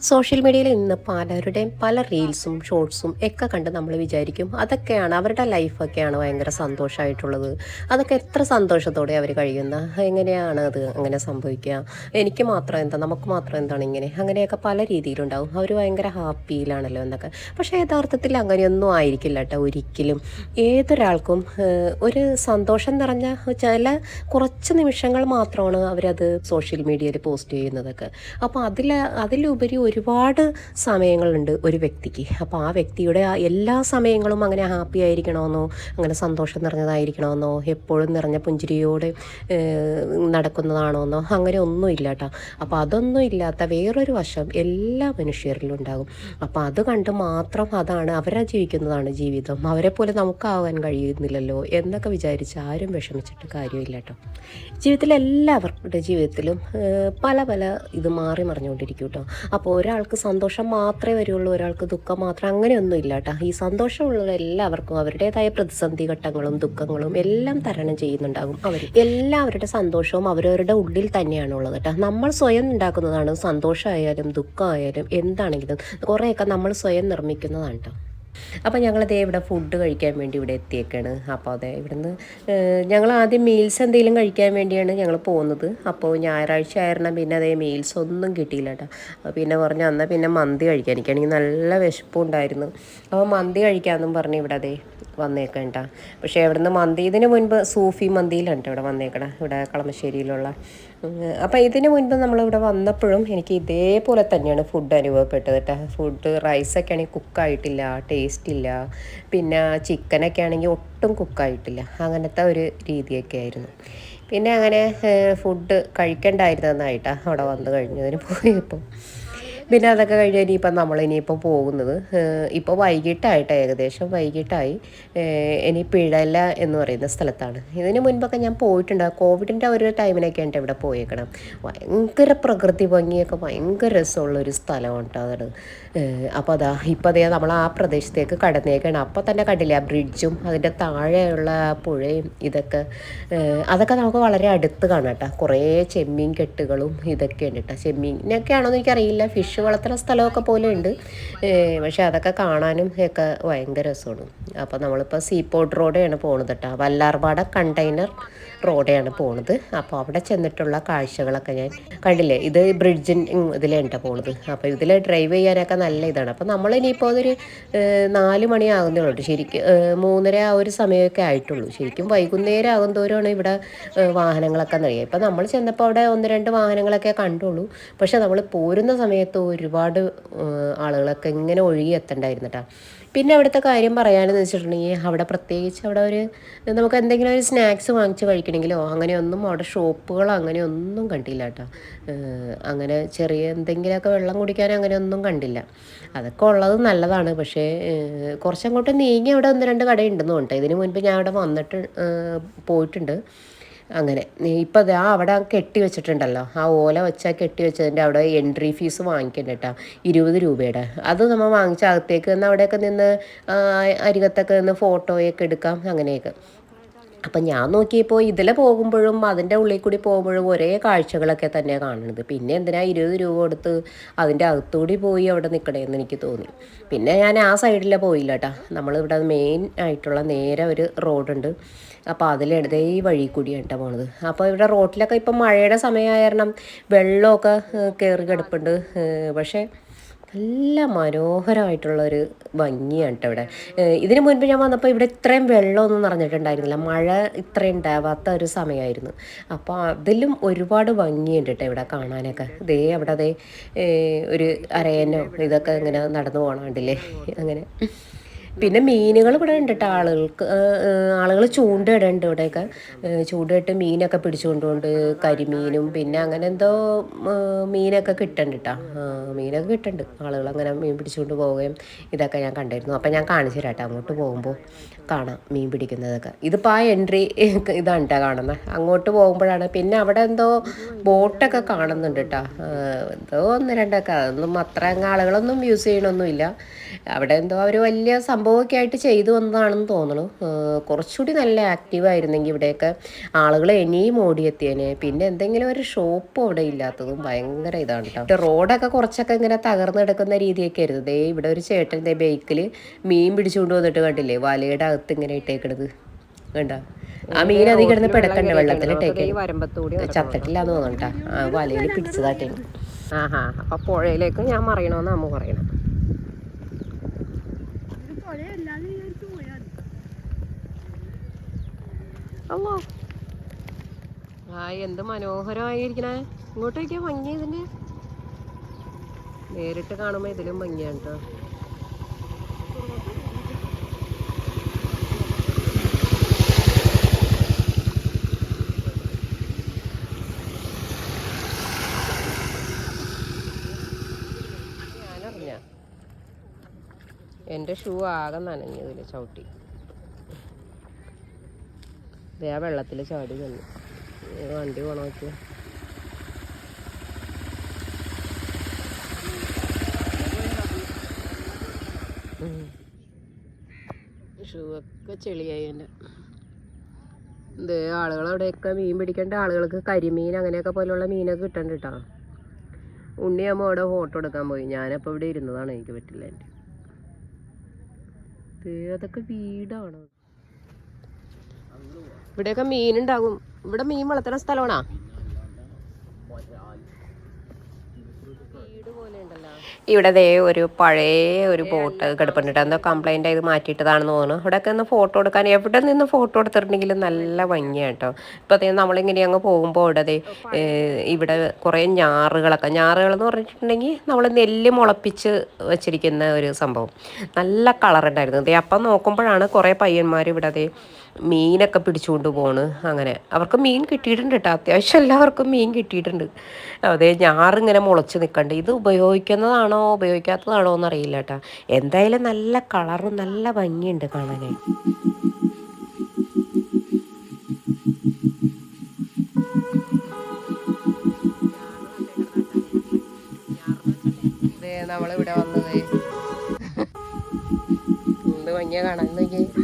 Social മീഡിയയിൽ ഇന്ന് പലരുടെയും പല റീൽസും ഷോർട്സും ഒക്കെ കണ്ട് നമ്മൾ വിചാരിക്കും അതൊക്കെയാണ് അവരുടെ ലൈഫൊക്കെയാണ് ഭയങ്കര സന്തോഷമായിട്ടുള്ളത് അതൊക്കെ എത്ര സന്തോഷത്തോടെ അവർ കഴിയുന്ന? എങ്ങനെയാണ് അത് അങ്ങനെ സംഭവിക്കുക? എനിക്ക് മാത്രം എന്താ? നമുക്ക് മാത്രം എന്താണ് ഇങ്ങനെ? അങ്ങനെയൊക്കെ പല രീതിയിലുണ്ടാവും. അവർ ഭയങ്കര ഹാപ്പിയിലാണല്ലോ എന്നൊക്കെ. പക്ഷേ യഥാർത്ഥത്തിൽ അങ്ങനെയൊന്നും ആയിരിക്കില്ല കേട്ടോ ഒരിക്കലും. ഏതൊരാൾക്കും ഒരു സന്തോഷം നിറഞ്ഞ ചില കുറച്ച് നിമിഷങ്ങൾ മാത്രമാണ് അവരത് സോഷ്യൽ മീഡിയയിൽ പോസ്റ്റ് ചെയ്യുന്നതൊക്കെ. അപ്പോൾ അതിൽ അതിലുപരി ഒരുപാട് സമയങ്ങളുണ്ട് ഒരു വ്യക്തിക്ക്. അപ്പോൾ ആ വ്യക്തിയുടെ എല്ലാ സമയങ്ങളും അങ്ങനെ ഹാപ്പി ആയിരിക്കണമെന്നോ അങ്ങനെ സന്തോഷം നിറഞ്ഞതായിരിക്കണമെന്നോ എപ്പോഴും നിറഞ്ഞ പുഞ്ചിരിയോടെ നടക്കുന്നതാണോ നടക്കുന്നതാണോന്നോ അങ്ങനെ ഒന്നും ഇല്ല കേട്ടോ അപ്പോൾ അതൊന്നും ഇല്ലാത്ത വേറൊരു വശം എല്ലാ മനുഷ്യരിലും ഉണ്ടാകും. അപ്പോൾ അത് കണ്ട് മാത്രം അതാണ് അവരാ ജീവിക്കുന്നതാണ് ജീവിതം. അവരെ പോലെ നമുക്കാവാൻ കഴിയുന്നില്ലല്ലോ എന്നൊക്കെ വിചാരിച്ച് ആരും വിഷമിച്ചിട്ട് കാര്യമില്ല കേട്ടോ ജീവിതത്തിൽ എല്ലാവരുടെ ജീവിതത്തിലും പല പല ഇത് മാറി മറിഞ്ഞുകൊണ്ടിരിക്കും കേട്ടോ അപ്പോൾ ഒരാൾക്ക് സന്തോഷം മാത്രമേ വരുള്ളൂ ഒരാൾക്ക് ദുഃഖം മാത്രം അങ്ങനെയൊന്നും ഇല്ല കേട്ടോ ഈ സന്തോഷമുള്ള എല്ലാവർക്കും അവരുടേതായ പ്രതിസന്ധി ഘട്ടങ്ങളും ദുഃഖങ്ങളും എല്ലാം തരണം ചെയ്യുന്നുണ്ടാകും. അവർ എല്ലാവരുടെ സന്തോഷവും അവരവരുടെ ഉള്ളിൽ തന്നെയാണുള്ളത് കേട്ടോ. നമ്മൾ സ്വയം ഉണ്ടാക്കുന്നതാണ് സന്തോഷമായാലും ദുഃഖമായാലും എന്താണെങ്കിലും കുറേയൊക്കെ നമ്മൾ സ്വയം നിർമ്മിക്കുന്നതാണ് കേട്ടോ. അപ്പോൾ ഞങ്ങളതേ ഇവിടെ ഫുഡ് കഴിക്കാൻ വേണ്ടി ഇവിടെ എത്തിയേക്കാണ്. അപ്പോൾ അതെ ഇവിടുന്ന് ഞങ്ങൾ ആദ്യം മീൽസ് എന്തെങ്കിലും കഴിക്കാൻ വേണ്ടിയാണ് ഞങ്ങൾ പോകുന്നത് അപ്പോൾ ഞായറാഴ്ച ആയിരുന്നു പിന്നെ അതേ മീൽസ് ഒന്നും കിട്ടിയില്ല കേട്ടോ പിന്നെ പറഞ്ഞു അന്നാ പിന്നെ മന്തി കഴിക്കാൻ. എനിക്കാണെങ്കിൽ നല്ല വിശപ്പുണ്ടായിരുന്നു. അപ്പോൾ മന്തി കഴിക്കാമെന്നും പറഞ്ഞ് ഇവിടെ അതേ വന്നേക്കണ്ട പക്ഷേ ഇവിടുന്ന് മന്തി ഇതിന് മുൻപ് സൂഫി മന്തിയിലാണ് ട്ടോ ഇവിടെ വന്നേക്കണം. ഇവിടെ കളമശ്ശേരിയിലുള്ള അപ്പോൾ ഇതിന് മുൻപ് നമ്മളിവിടെ വന്നപ്പോഴും എനിക്ക് ഇതേപോലെ തന്നെയാണ് ഫുഡ് അനുഭവപ്പെട്ടത് കേട്ടോ ഫുഡ് റൈസൊക്കെ ആണെങ്കിൽ കുക്കായിട്ടില്ല ടേസ്റ്റ് ഇല്ല. പിന്നെ ചിക്കനൊക്കെ ആണെങ്കിൽ ഒട്ടും കുക്കായിട്ടില്ല അങ്ങനത്തെ ഒരു രീതിയൊക്കെ ആയിരുന്നു. പിന്നെ അങ്ങനെ ഫുഡ് കഴിക്കണ്ടായിരുന്നതായിട്ടാണ് അവിടെ വന്നു കഴിഞ്ഞതിന് പോയപ്പോൾ പിന്നെ അതൊക്കെ കഴിഞ്ഞ് ഇനിയിപ്പം നമ്മൾ ഇനിയിപ്പോൾ പോകുന്നത്. ഇപ്പോൾ വൈകിട്ടായിട്ട് ഏകദേശം വൈകിട്ടായി. ഇനി പിഴല എന്ന് പറയുന്ന സ്ഥലത്താണ്. ഇതിന് മുൻപൊക്കെ ഞാൻ പോയിട്ടുണ്ട്. കോവിഡിന്റെ ഒരു ടൈമിനൊക്കെ ഉണ്ട് ഇവിടെ പോയേക്കണം. ഭയങ്കര പ്രകൃതി ഭംഗിയൊക്കെ ഭയങ്കര രസമുള്ളൊരു സ്ഥലമാണ് കേട്ടോ അതാണ് അപ്പോൾ അതാ ഇപ്പോൾ അതേ നമ്മൾ ആ പ്രദേശത്തേക്ക് കടന്നേക്കാണ്. അപ്പോൾ തന്നെ കണ്ടില്ല ആ ബ്രിഡ്ജും അതിന്റെ താഴെയുള്ള പുഴയും ഇതൊക്കെ. അതൊക്കെ നമുക്ക് വളരെ അടുത്ത് കാണാം കേട്ടോ. കുറേ ചെമ്മീൻ കെട്ടുകളും ഇതൊക്കെ ഉണ്ട് കേട്ടോ. ചെമ്മീനൊക്കെ ആണോന്ന് എനിക്കറിയില്ല. ഫിഷ് വളർത്തുന്ന സ്ഥലമൊക്കെ പോലെ ഉണ്ട്. പക്ഷെ അതൊക്കെ കാണാനും ഒക്കെ ഭയങ്കര രസമാണ്. അപ്പോൾ നമ്മളിപ്പോൾ സീപോർട്ട് റോഡാണ് പോകുന്നത് കേട്ടോ വല്ലാർപാട കണ്ടെയ്നർ റോഡാണ് പോണത്. അപ്പോൾ അവിടെ ചെന്നിട്ടുള്ള കാഴ്ചകളൊക്കെ ഞാൻ കണ്ടില്ലേ? ഇത് ബ്രിഡ്ജിൻ ഇതിലേണ്ട പോണത്. അപ്പോൾ ഇതിൽ ഡ്രൈവ് ചെയ്യാനൊക്കെ നല്ല ഇതാണ്. അപ്പോൾ നമ്മൾ ഇനിയിപ്പോൾ അതൊരു നാല് മണിയാകുന്നേ ഉള്ളൂ ശരിക്കും മൂന്നര ആ ഒരു സമയമൊക്കെ ആയിട്ടുള്ളൂ. ശരിക്കും വൈകുന്നേരം ആകും തോറുമാണ് ഇവിടെ വാഹനങ്ങളൊക്കെ നിറയുക ഇപ്പം നമ്മൾ ചെന്നപ്പോൾ അവിടെ ഒന്ന് രണ്ട് വാഹനങ്ങളൊക്കെ കണ്ടുള്ളൂ. പക്ഷേ നമ്മൾ പോരുന്ന സമയത്ത് ഒരുപാട് ആളുകളൊക്കെ ഇങ്ങനെ ഒഴുകി എത്തണ്ടായിരുന്നു കേട്ടോ പിന്നെ അവിടുത്തെ കാര്യം പറയാനെന്ന് വെച്ചിട്ടുണ്ടെങ്കിൽ അവിടെ പ്രത്യേകിച്ച് അവിടെ ഒരു നമുക്ക് എന്തെങ്കിലും ഒരു സ്നാക്സ് വാങ്ങിച്ച് കഴിക്കണമെങ്കിലോ അങ്ങനെയൊന്നും അവിടെ ഷോപ്പുകളോ അങ്ങനെയൊന്നും കണ്ടില്ല കേട്ടോ. അങ്ങനെ ചെറിയ എന്തെങ്കിലുമൊക്കെ വെള്ളം കുടിക്കാൻ അങ്ങനെയൊന്നും കണ്ടില്ല. അതൊക്കെ ഉള്ളത് നല്ലതാണ്. പക്ഷേ കുറച്ചങ്ങോട്ട് നീങ്ങി അവിടെ ഒന്ന് രണ്ട് കടയുണ്ടെന്ന് തോന്നുന്നു ഇതിന് മുൻപ് ഞാൻ അവിടെ വന്നിട്ട് പോയിട്ടുണ്ട്. അങ്ങനെ. ഇപ്പം അത് ആ അവിടെ കെട്ടി വെച്ചിട്ടുണ്ടല്ലോ. ആ ഓല വെച്ചാൽ കെട്ടി വെച്ചതിന്റെ അവിടെ എൻട്രി ഫീസ് വാങ്ങിക്കണ്ട കേട്ടോ ഇരുപത് രൂപയുടെ. അത് നമ്മൾ വാങ്ങിച്ച അകത്തേക്ക് നിന്ന് അവിടെയൊക്കെ നിന്ന് അരികത്തൊക്കെ നിന്ന് ഫോട്ടോയൊക്കെ എടുക്കാം അങ്ങനെയൊക്കെ. അപ്പം ഞാൻ നോക്കിയപ്പോൾ ഇതിൽ പോകുമ്പോഴും അതിന്റെ ഉള്ളിൽ കൂടി പോകുമ്പോഴും ഒരേ കാഴ്ചകളൊക്കെ തന്നെയാണ് കാണുന്നത്. പിന്നെ എന്തിനാ ഇരുപത് രൂപ കൊടുത്ത് അതിന്റെ അകത്തുകൂടി പോയി അവിടെ നിൽക്കണേന്ന് എനിക്ക് തോന്നി. പിന്നെ ഞാൻ ആ സൈഡിലേ പോയില്ല കേട്ടോ നമ്മളിവിടെ മെയിൻ ആയിട്ടുള്ള നേരെ ഒരു റോഡുണ്ട് അപ്പോൾ അതിലെടുത്ത് ഈ വഴി കൂടിയാണ് കേട്ടോ പോണത്. അപ്പോൾ ഇവിടെ റോട്ടിലൊക്കെ ഇപ്പം മഴയുടെ സമയമായ കാരണം വെള്ളമൊക്കെ കയറി കിടപ്പുണ്ട്. പക്ഷേ നല്ല മനോഹരമായിട്ടുള്ളൊരു ഭംഗിയാണ് കേട്ടോ ഇവിടെ. ഇതിനു ഇതിന് മുൻപ് ഞാൻ വന്നപ്പോൾ ഇവിടെ ഇത്രയും വെള്ളമൊന്നും നിറഞ്ഞിട്ടുണ്ടായിരുന്നില്ല. മഴ ഇത്രയും ഉണ്ടാവാത്ത ഒരു സമയമായിരുന്നു അപ്പോൾ അതിലും ഒരുപാട് ഭംഗിയുണ്ട് കേട്ടോ ഇവിടെ കാണാനൊക്കെ. ദേ അവിടെ അതേ ഒരു അരയനോ ഇതൊക്കെ ഇങ്ങനെ നടന്നു പോകണമുണ്ടല്ലേ അങ്ങനെ. പിന്നെ മീനുകൾ ഇവിടെ ഉണ്ട് കേട്ടോ ആളുകൾക്ക് ആളുകൾ ചൂണ്ടയിടുന്നുണ്ട് ഇവിടെയൊക്കെ. ചൂണ്ടയിട്ട് മീനൊക്കെ പിടിച്ചുകൊണ്ടുകൊണ്ട് കരിമീനും പിന്നെ അങ്ങനെ എന്തോ മീനൊക്കെ കിട്ടുന്നുണ്ട് കേട്ടോ മീനൊക്കെ കിട്ടുന്നുണ്ട് ആളുകൾ അങ്ങനെ മീൻ പിടിച്ചുകൊണ്ട് പോവുകയും ഇതൊക്കെ ഞാൻ കണ്ടിരുന്നു. അപ്പം ഞാൻ കാണിച്ചു തരാം അങ്ങോട്ട് പോകുമ്പോൾ കാണാം മീൻ പിടിക്കുന്നതൊക്കെ. ഇതിപ്പോൾ ആ എൻട്രി ഇതാണ് കേട്ടോ കാണുന്നത് അങ്ങോട്ട് പോകുമ്പോഴാണ് പിന്നെ അവിടെ എന്തോ ബോട്ടൊക്കെ കാണുന്നുണ്ട് കേട്ടോ എന്തോ ഒന്ന് രണ്ടൊക്കെ. അതൊന്നും അത്ര ആളുകളൊന്നും യൂസ് ചെയ്യണമൊന്നുമില്ല അവിടെ എന്തോ അവർ വലിയ സംഭവം സംഭവമൊക്കെ ആയിട്ട് ചെയ്തു വന്നതാണെന്ന് തോന്നുന്നു കുറച്ചുകൂടി നല്ല ആക്റ്റീവ് ആയിരുന്നെങ്കിൽ ഇവിടെയൊക്കെ ആളുകൾ ഇനിയും ഓടിയെത്തിയേനെ. പിന്നെ എന്തെങ്കിലും ഒരു ഷോപ്പ് അവിടെ ഇല്ലാത്തതും ഭയങ്കര ഇതാണ് കേട്ടോ റോഡൊക്കെ കുറച്ചൊക്കെ ഇങ്ങനെ തകർന്നെടുക്കുന്ന രീതിയൊക്കെ ആയിരുന്നു. ദേ ഇവിടെ ഒരു ചേട്ടൻ ദേ ബൈക്കിൽ മീൻ പിടിച്ചുകൊണ്ട് വന്നിട്ട് കണ്ടില്ലേ? വലയുടെ അകത്ത് ഇങ്ങനെ ഇട്ടേക്കണത്. കണ്ടോ? ആ മീൻ അധികം കിടന്ന് പിടക്കണ്ട വെള്ളത്തിലിട്ടേക്ക് തോന്നുന്നു തോന്നണ്ട ആ വലയിൽ പിടിച്ചതാട്ടെ ആഹാ അപ്പൊ പുഴയിലേക്ക് ഞാൻ മറിയണമെന്ന് അമ്മ പറയണം. അല്ലോ ആ എന്ത് മനോഹരമായിരിക്കണേ. ഇങ്ങോട്ടേക്കാ ഭംഗി ഇതിന്. നേരിട്ട് കാണുമ്പോ ഇതിലും ഭംഗിയാണ് കേട്ടോ എന്റെ ഷൂ ആകെ നനഞ്ഞതിൽ ചവിട്ടി. ദേ ആ വെള്ളത്തിൽ ചാടി തന്നു വണ്ടി പോണ നോക്കിയ. ഷൂ ഒക്കെ ചെളിയായി എന്റെ ഇത് ആളുകൾ അവിടെയൊക്കെ മീൻ പിടിക്കേണ്ട ആളുകൾക്ക് കരിമീൻ അങ്ങനെയൊക്കെ പോലുള്ള മീനൊക്കെ കിട്ടണ്ട കേട്ടോ ഉണ്ണിയമ്മ അവിടെ ഫോട്ടോ എടുക്കാൻ പോയി. ഞാനപ്പോൾ ഇവിടെ ഇരുന്നതാണ് എനിക്ക് പറ്റില്ല എന്റെ ദേ, അതൊക്കെ വീടാണ്. ഇവിടെയൊക്കെ മീനുണ്ടാകും. ഇവിടെ മീൻ വളർത്തുന്ന സ്ഥലമാണോ? ഇവിടെ ദേ ഒരു പഴയ ഒരു ബോട്ട് കിടപ്പുണ്ട്. എന്തോ കംപ്ലൈന്റ് ആയത് മാറ്റിയിട്ടതാണെന്ന് തോന്നുന്നു. ഇവിടെയൊക്കെ ഒന്ന് ഫോട്ടോ എടുക്കാൻ എവിടെ നിന്ന് ഫോട്ടോ എടുത്തിട്ടുണ്ടെങ്കിലും നല്ല ഭംഗിയാണ് കേട്ടോ ഇപ്പോൾ അതേ നമ്മളിങ്ങനെ അങ്ങ് പോകുമ്പോൾ ഇവിടെ ദേ ഇവിടെ കുറേ ഞാറുകളൊക്കെ. ഞാറുകൾ എന്ന് പറഞ്ഞിട്ടുണ്ടെങ്കിൽ നമ്മൾ നെല്ല് മുളപ്പിച്ച് വെച്ചിരിക്കുന്ന ഒരു സംഭവം. നല്ല കളർ ഉണ്ടായിരുന്നു. ദേ അപ്പം നോക്കുമ്പോഴാണ് കുറേ പയ്യന്മാർ ഇവിടെ ദേ മീനൊക്കെ പിടിച്ചുകൊണ്ട് പോണ് അങ്ങനെ. അവർക്ക് മീൻ കിട്ടിയിട്ടുണ്ട് കേട്ടോ അത്യാവശ്യം എല്ലാവർക്കും മീൻ കിട്ടിയിട്ടുണ്ട്. അതെ ഞാറിങ്ങനെ മുളച്ച് നിൽക്കണ്ട് ഇത് ഉപയോഗിക്കുന്നതാണോ ഉപയോഗിക്കാത്തതാണോ എന്നറിയില്ല കേട്ടോ എന്തായാലും നല്ല കളറും നല്ല ഭംഗിയുണ്ട് കാണാനായി നമ്മളിവിടെ വന്നത്. എന്ത് ഭംഗിയാ കാണാൻ. നോക്കിയേ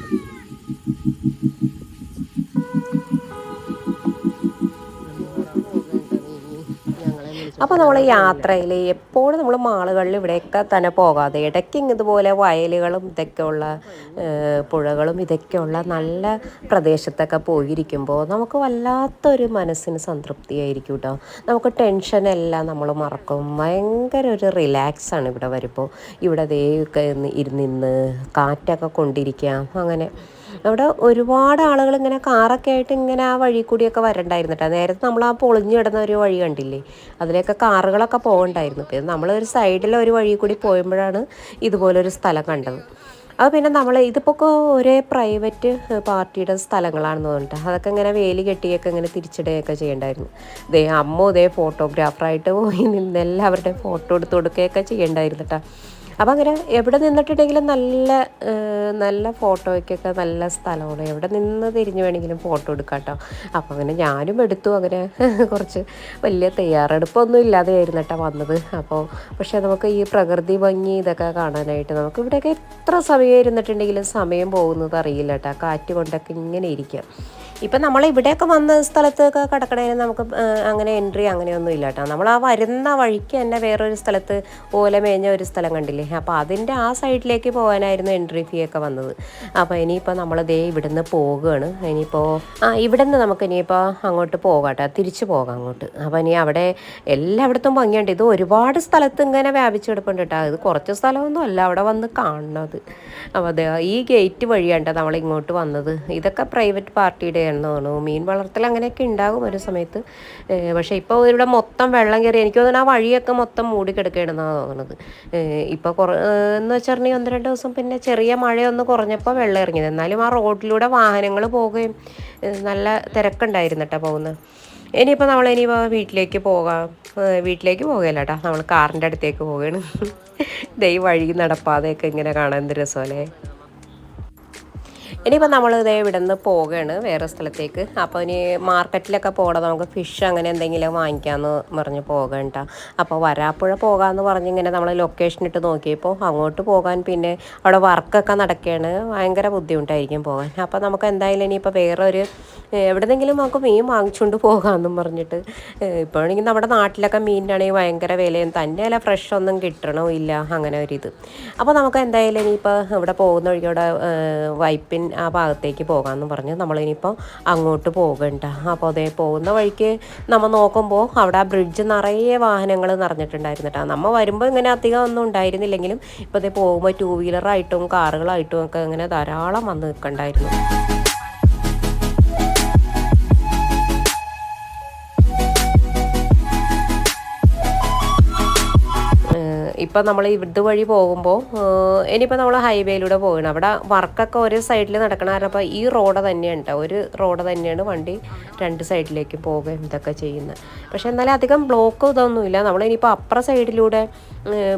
അപ്പോൾ നമ്മൾ യാത്രയിൽ എപ്പോഴും നമ്മൾ മാളുകളിൽ ഇവിടെയൊക്കെ തന്നെ പോകാതെ ഇടയ്ക്ക് ഇതുപോലെ വയലുകളും ഇതൊക്കെയുള്ള പുഴകളും ഇതൊക്കെയുള്ള നല്ല പ്രദേശത്തൊക്കെ പോയിരിക്കുമ്പോൾ നമുക്ക് വല്ലാത്തൊരു മനസ്സിന് സംതൃപ്തിയായിരിക്കും കേട്ടോ നമുക്ക് ടെൻഷനെല്ലാം നമ്മൾ മറക്കും. ഭയങ്കര ഒരു റിലാക്സ് ആണ് ഇവിടെ വരുമ്പോൾ ഇവിടെ ദേ ഇരുന്ന് കാറ്റൊക്കെ കൊണ്ടിരിക്കാം. അങ്ങനെ അവിടെ ഒരുപാട് ആളുകൾ ഇങ്ങനെ കാറൊക്കെ ആയിട്ട് ഇങ്ങനെ ആ വഴി കൂടിയൊക്കെ വരണ്ടായിരുന്നു കേട്ടോ നേരത്തെ നമ്മൾ ആ പൊളിഞ്ഞു കിടന്ന ഒരു വഴി കണ്ടില്ലേ? അതിലേക്ക് കാറുകളൊക്കെ പോകണ്ടായിരുന്നു. പിന്നെ നമ്മൾ ഒരു സൈഡിൽ ഒരു വഴി കൂടി പോയുമ്പോഴാണ് ഇതുപോലൊരു സ്ഥലം കണ്ടത്. അത് പിന്നെ നമ്മൾ ഇതിപ്പോൾ ഒരേ പ്രൈവറ്റ് പാർട്ടിയുടെ സ്ഥലങ്ങളാണെന്ന് തോന്നിട്ട് അതൊക്കെ ഇങ്ങനെ വേലി കെട്ടിയൊക്കെ ഇങ്ങനെ തിരിച്ചിടുകയൊക്കെ ചെയ്യണ്ടായിരുന്നു. ദേ അമ്മ ഇതേ ഫോട്ടോഗ്രാഫറായിട്ട് പോയി നിന്ന് എല്ലാവരുടെയും ഫോട്ടോ എടുത്ത് കൊടുക്കുകയൊക്കെ ചെയ്യണ്ടായിരുന്നു കേട്ടോ അപ്പം അങ്ങനെ എവിടെ നിന്നിട്ടുണ്ടെങ്കിലും നല്ല നല്ല ഫോട്ടോയ്ക്കൊക്കെ നല്ല സ്ഥലമാണ് എവിടെ നിന്ന് തിരിഞ്ഞു വേണമെങ്കിലും ഫോട്ടോ എടുക്കാം കേട്ടോ അപ്പം അങ്ങനെ ഞാനും എടുത്തു. അങ്ങനെ കുറച്ച് വലിയ തയ്യാറെടുപ്പൊന്നും ഇല്ലാതെയായിരുന്നു കേട്ടോ വന്നത്. അപ്പോൾ പക്ഷേ നമുക്ക് ഈ പ്രകൃതി ഭംഗി ഇതൊക്കെ കാണാനായിട്ട് നമുക്ക് ഇവിടെയൊക്കെ എത്ര സമയം ഇരുന്നിട്ടുണ്ടെങ്കിലും സമയം പോകുന്നത് അറിയില്ല കേട്ടോ കാറ്റ് കൊണ്ടൊക്കെ ഇങ്ങനെ ഇരിക്കാം ഇപ്പം നമ്മൾ ഇവിടെയൊക്കെ വന്ന സ്ഥലത്തൊക്കെ കിടക്കണേന് നമുക്ക് അങ്ങനെ എൻട്രി അങ്ങനെയൊന്നും ഇല്ല കേട്ടോ നമ്മൾ ആ വരുന്ന വഴിക്ക് തന്നെ വേറൊരു സ്ഥലത്ത് ഓല മേഞ്ഞ ഒരു സ്ഥലം കണ്ടില്ലേ? അപ്പോൾ അതിന്റെ ആ സൈഡിലേക്ക് പോകാനായിരുന്നു എൻട്രി ഫീ ഒക്കെ വന്നത്. അപ്പോൾ ഇനിയിപ്പോൾ നമ്മൾ ദേ ഇവിടുന്ന് പോവുകയാണ് ഇനിയിപ്പോൾ ആ ഇവിടുന്ന് നമുക്ക് ഇനിയിപ്പോൾ അങ്ങോട്ട് പോകാം കേട്ടോ തിരിച്ചു പോകാം അങ്ങോട്ട്. അപ്പോൾ ഇനി അവിടെ എല്ലായിടത്തും ഭംഗിയുണ്ട്. ഇത് ഒരുപാട് സ്ഥലത്ത് ഇങ്ങനെ വ്യാപിച്ചു കിടപ്പുണ്ട് കേട്ടോ ഇത് കുറച്ച് സ്ഥലമൊന്നും അല്ല. അവിടെ വന്ന് കാണുന്നത് അപ്പോൾ അതെ ഈ ഗേറ്റ് വഴിയാണ് നമ്മൾ ഇങ്ങോട്ട് വന്നത്. ഇതൊക്കെ പ്രൈവറ്റ് പാർട്ടിയുടെ ആണെന്ന് തോന്നുന്നു. മീൻ വളർത്തൽ അങ്ങനെയൊക്കെ ഉണ്ടാകും ഒരു സമയത്ത്. പക്ഷേ ഇപ്പോൾ ഇവിടെ മൊത്തം വെള്ളം കയറി എനിക്ക് തോന്നുന്നു ആ വഴിയൊക്കെ മൊത്തം മൂടി കിടക്കുകയാണെന്നാണ് തോന്നുന്നത് ഇപ്പോൾ കുറ എന്ന് വെച്ചിട്ടുണ്ടെങ്കിൽ ഒന്ന് രണ്ട് ദിവസം പിന്നെ ചെറിയ മഴയൊന്ന് കുറഞ്ഞപ്പോൾ വെള്ളം ഇറങ്ങിയത് എന്നാലും ആ റോഡിലൂടെ വാഹനങ്ങൾ പോവുകയും നല്ല തിരക്കുണ്ടായിരുന്നു കേട്ടോ പോകുന്നത് ഇനിയിപ്പോൾ നമ്മൾ ഇനിയിപ്പോൾ വീട്ടിലേക്ക് പോകാം വീട്ടിലേക്ക് പോകുകയല്ല കേട്ടോ നമ്മൾ കാറിന്റെ അടുത്തേക്ക് പോവുകയാണ്. ദൈവം വഴി നടപ്പാതെയൊക്കെ ഇങ്ങനെ കാണാൻ എന്ത് രസമല്ലേ? ഇനിയിപ്പോൾ നമ്മൾ ഇതേ ഇവിടെ നിന്ന് പോവുകയാണ് വേറെ സ്ഥലത്തേക്ക്. അപ്പോൾ ഇനി മാർക്കറ്റിലൊക്കെ പോകണം നമുക്ക് ഫിഷ് അങ്ങനെ എന്തെങ്കിലും വാങ്ങിക്കാമെന്ന് പറഞ്ഞ് പോകണ്ട അപ്പോൾ വരാപ്പുഴ പോകാമെന്ന് പറഞ്ഞ് ഇങ്ങനെ നമ്മൾ ലൊക്കേഷൻ ഇട്ട് നോക്കിയപ്പോൾ അങ്ങോട്ട് പോകാൻ പിന്നെ അവിടെ വർക്കൊക്കെ നടക്കുകയാണ് ഭയങ്കര ബുദ്ധിമുട്ടായിരിക്കും പോകാൻ. അപ്പോൾ നമുക്ക് എന്തായാലും ഇനിയിപ്പോൾ വേറെ ഒരു എവിടെന്നെങ്കിലും നമുക്ക് മീൻ വാങ്ങിച്ചുകൊണ്ട് പോകാമെന്നും പറഞ്ഞിട്ട് ഇപ്പോഴാണെങ്കിൽ നമ്മുടെ നാട്ടിലൊക്കെ മീനിനാണെങ്കിൽ ഭയങ്കര വിലയും തന്നെയല്ല ഫ്രഷ് ഒന്നും കിട്ടണമില്ല അങ്ങനെ ഒരിത് അപ്പോൾ നമുക്ക് എന്തായാലും ഇനിയിപ്പോൾ ഇവിടെ പോകുന്ന വഴിക്ക് വൈപ്പിൻ ആ ഭാഗത്തേക്ക് പോകാമെന്ന് പറഞ്ഞ്. നമ്മളിനിയിപ്പോൾ അങ്ങോട്ട് പോകണ്ട. അപ്പോൾ അതേ പോകുന്ന വഴിക്ക് നമ്മൾ നോക്കുമ്പോൾ അവിടെ ആ ബ്രിഡ്ജ് നിറയെ വാഹനങ്ങൾ നിറഞ്ഞിട്ടുണ്ടായിരുന്നു കേട്ടോ നമ്മൾ വരുമ്പോൾ ഇങ്ങനെ അധികം ഒന്നും ഉണ്ടായിരുന്നില്ലെങ്കിലും ഇപ്പോൾ അതേ പോകുമ്പോൾ ടൂ വീലറായിട്ടും കാറുകളായിട്ടും ഒക്കെ ഇങ്ങനെ ധാരാളം വന്ന് നിൽക്കണ്ടായിരുന്നു. ഇപ്പം നമ്മൾ ഇതുവഴി പോകുമ്പോൾ ഇനിയിപ്പോൾ നമ്മൾ ഹൈവേയിലൂടെ പോകണം അവിടെ വർക്കൊക്കെ ഒരു സൈഡിൽ നടക്കണ കാരണം അപ്പോൾ ഈ റോഡ് തന്നെയാണ് കേട്ടോ ഒരു റോഡ് തന്നെയാണ് വണ്ടി രണ്ട് സൈഡിലേക്ക് പോകുകയും ഇതൊക്കെ ചെയ്യുന്നത്. പക്ഷേ എന്നാലും അധികം ബ്ലോക്ക് ഇതൊന്നുമില്ല. നമ്മൾ ഇനിയിപ്പോൾ അപ്പുറ സൈഡിലൂടെ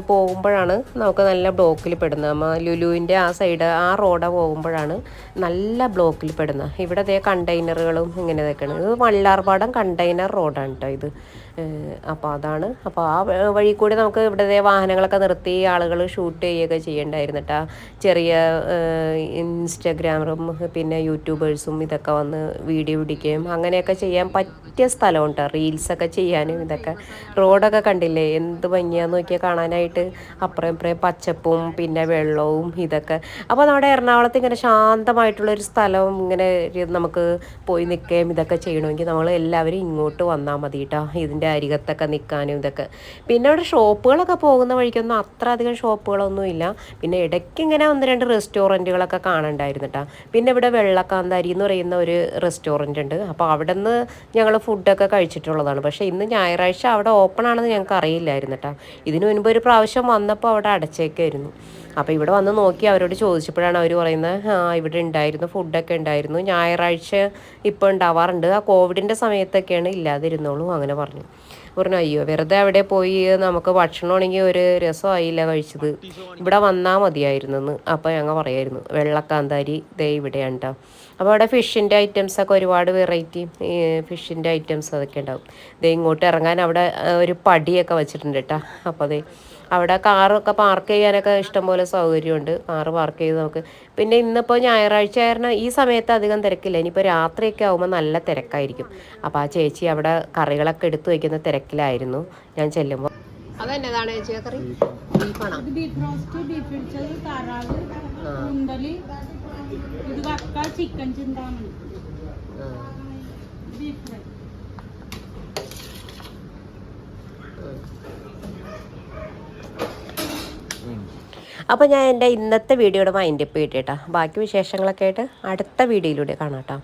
പോകുമ്പോഴാണ് നമുക്ക് നല്ല ബ്ലോക്കിൽ പെടുന്നത്. നമ്മൾ ലുലുവിന്റെ ആ സൈഡ് ആ റോഡ് പോകുമ്പോഴാണ് നല്ല ബ്ലോക്കിൽ പെടുന്നത്. ഇവിടെ അതേ കണ്ടെയ്നറുകളും ഇങ്ങനെ ഇതൊക്കെയാണ് ഇത് വള്ളാർപാടം കണ്ടെയ്നർ റോഡാണ് കേട്ടോ ഇത്. അപ്പോൾ അതാണ്. അപ്പോൾ ആ വഴി കൂടി നമുക്ക് ഇവിടെ ദേ വാഹനങ്ങളൊക്കെ നിർത്തി ആളുകൾ ഷൂട്ട് ചെയ്യുകയൊക്കെ ചെയ്യണ്ടായിരുന്നു കേട്ടോ ചെറിയ ഇൻസ്റ്റഗ്രാമറും പിന്നെ യൂട്യൂബേഴ്സും ഇതൊക്കെ വന്ന് വീഡിയോ പിടിക്കുകയും അങ്ങനെയൊക്കെ ചെയ്യാൻ പറ്റിയ സ്ഥലമുണ്ട്. റീൽസൊക്കെ ചെയ്യാനും ഇതൊക്കെ. റോഡൊക്കെ കണ്ടില്ലേ? എന്ത് ഭംഗിയാന്ന് നോക്കിയാൽ കാണാനായിട്ട് അപ്പുറം ഇപ്പുറം പച്ചപ്പും പിന്നെ വെള്ളവും ഇതൊക്കെ. അപ്പോൾ നമ്മുടെ എറണാകുളത്ത് ഇങ്ങനെ ശാന്തമായിട്ടുള്ളൊരു സ്ഥലം ഇങ്ങനെ നമുക്ക് പോയി നിൽക്കുകയും ഇതൊക്കെ ചെയ്യണമെങ്കിൽ നമ്മൾ എല്ലാവരും ഇങ്ങോട്ട് വന്നാൽ മതി കേട്ടോ ഇതിന്റെ അരികത്തൊക്കെ നിൽക്കാനും ഇതൊക്കെ. പിന്നെ അവിടെ ഷോപ്പുകളൊക്കെ പോകുന്ന വഴിക്കൊന്നും അത്ര അധികം ഷോപ്പുകളൊന്നും ഇല്ല. പിന്നെ ഇടയ്ക്ക് ഇങ്ങനെ ഒന്ന് രണ്ട് റെസ്റ്റോറന്റുകളൊക്കെ കാണണ്ടായിരുന്നു കേട്ടോ പിന്നെ ഇവിടെ വെള്ളക്കാന്താരി എന്ന് പറയുന്ന ഒരു റെസ്റ്റോറന്റ് ഉണ്ട്. അപ്പോൾ അവിടെ നിന്ന് ഞങ്ങൾ ഫുഡൊക്കെ കഴിച്ചിട്ടുള്ളതാണ്. പക്ഷേ ഇന്ന് ഞായറാഴ്ച അവിടെ ഓപ്പൺ ആണെന്ന് ഞങ്ങൾക്ക് അറിയില്ലായിരുന്നു കേട്ടോ ഇതിനു മുൻപ് ഒരു പ്രാവശ്യം വന്നപ്പോൾ അവിടെ അടച്ചേക്കായിരുന്നു. അപ്പോൾ ഇവിടെ വന്ന് നോക്കി അവരോട് ചോദിച്ചപ്പോഴാണ് അവർ പറയുന്നത് ആ ഇവിടെ ഉണ്ടായിരുന്നു ഫുഡൊക്കെ ഉണ്ടായിരുന്നു ഞായറാഴ്ച ഇപ്പോൾ ഉണ്ടാവാറുണ്ട്. ആ കോവിഡിന്റെ സമയത്തൊക്കെയാണ് ഇല്ലാതിരുന്നോളൂ അങ്ങനെ പറഞ്ഞു. പറഞ്ഞു അയ്യോ വെറുതെ അവിടെ പോയി നമുക്ക് ഭക്ഷണമാണെങ്കിൽ ഒരു രസമായില്ല കഴിച്ചത്. ഇവിടെ വന്നാൽ മതിയായിരുന്നെന്ന്. അപ്പോൾ ഞങ്ങൾ പറയായിരുന്നു വെള്ളക്കാന്താരി ദേ ഇവിടെയാണ് കേട്ടോ അപ്പോൾ അവിടെ ഫിഷിന്റെ ഐറ്റംസ് ഒക്കെ ഒരുപാട് വെറൈറ്റി ഫിഷിന്റെ ഐറ്റംസ് അതൊക്കെ ഉണ്ടാവും. ദേ ഇങ്ങോട്ട് ഇറങ്ങാൻ അവിടെ ഒരു പടിയൊക്കെ വെച്ചിട്ടുണ്ട് കേട്ടോ അപ്പോൾ അതെ അവിടെ കാറൊക്കെ പാർക്ക് ചെയ്യാനൊക്കെ ഇഷ്ടംപോലെ സൗകര്യമുണ്ട്. കാറ് പാർക്ക് ചെയ്ത് നമുക്ക്. പിന്നെ ഇന്നിപ്പോൾ ഞായറാഴ്ച ആയിരുന്ന ഈ സമയത്ത് അധികം തിരക്കില്ല. ഇനിയിപ്പോൾ രാത്രിയൊക്കെ ആകുമ്പോൾ നല്ല തിരക്കായിരിക്കും. അപ്പോൾ ആ ചേച്ചി അവിടെ കറികളൊക്കെ എടുത്തു വയ്ക്കുന്ന തിരക്കിലായിരുന്നു. ഞാൻ ചെല്ലുമ്പോൾ അതെന്നതാണ് കറി? ബീഫാണോ? ഇത് ബീഫ് റോസ്റ്റ് ബീഫ് ഇടിച്ചത് താറാവ് കുണ്ടൽ ഇത് വക്ക ചിക്കൻ ചിന്താമണി. Beef fry. അപ്പോൾ ഞാൻ എന്റെ ഇന്നത്തെ വീഡിയോയുടെ മൈൻഡപ്പ് കിട്ടിയിട്ടാ ബാക്കി വിശേഷങ്ങളൊക്കെ ആയിട്ട് അടുത്ത വീഡിയോയിലൂടെ കാണാം കേട്ടോ.